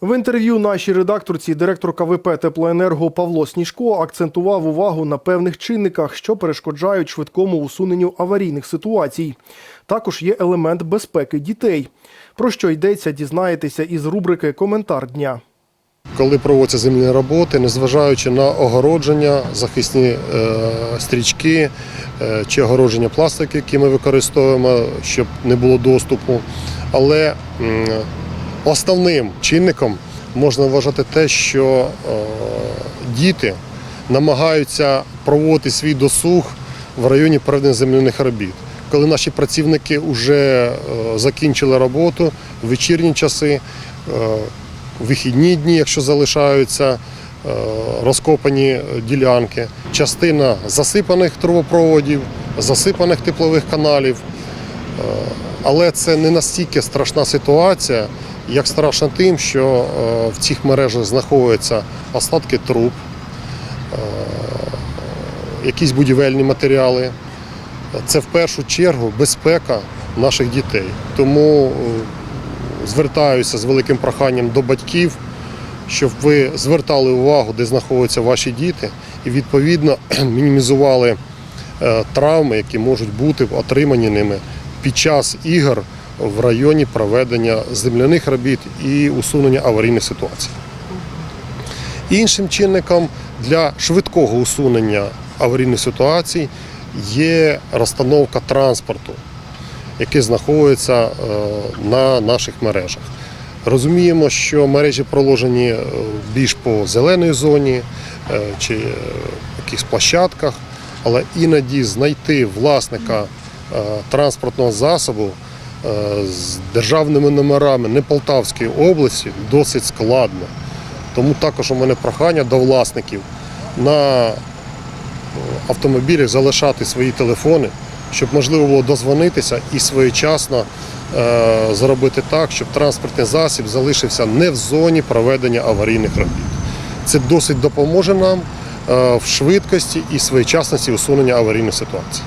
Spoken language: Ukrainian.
В інтерв'ю нашій редакторці директор КВП Теплоенерго Павло Сніжко акцентував увагу на певних чинниках, що перешкоджають швидкому усуненню аварійних ситуацій. Також є елемент безпеки дітей. Про що йдеться, дізнаєтеся із рубрики Коментар дня. Коли проводяться земляні роботи, незважаючи на огородження, захисні е, стрічки е, чи огородження пластики, які ми використовуємо, щоб не було доступу. Але основним чинником можна вважати те, що е, діти намагаються проводити свій досуг в районі проведення земляних робіт. Коли наші працівники вже е, закінчили роботу, в вечірні часи, е, вихідні дні, якщо залишаються розкопані ділянки, частина засипаних трубопроводів, засипаних теплових каналів. Але це не настільки страшна ситуація, як страшно тим, що е, в цих мережах знаходяться остатки труб, е, якісь будівельні матеріали. Це в першу чергу безпека наших дітей. Тому е, звертаюся з великим проханням до батьків, щоб ви звертали увагу, де знаходяться ваші діти, і відповідно мінімізували травми, які можуть бути отримані ними під час ігор в районі проведення земляних робіт і усунення аварійних ситуацій. Іншим чинником для швидкого усунення аварійних ситуацій є розстановка транспорту, який знаходиться е, на наших мережах. Розуміємо, що мережі проложені е, більш по зеленій зоні е, чи якихось площадках, але іноді знайти власника транспортного засобу з державними номерами не Полтавської області досить складно. Тому також у мене прохання до власників на автомобілях залишати свої телефони, щоб можливо було дозвонитися і своєчасно е, зробити так, щоб транспортний засіб залишився не в зоні проведення аварійних робіт. Це досить допоможе нам е, в швидкості і своєчасності усунення аварійних ситуацій.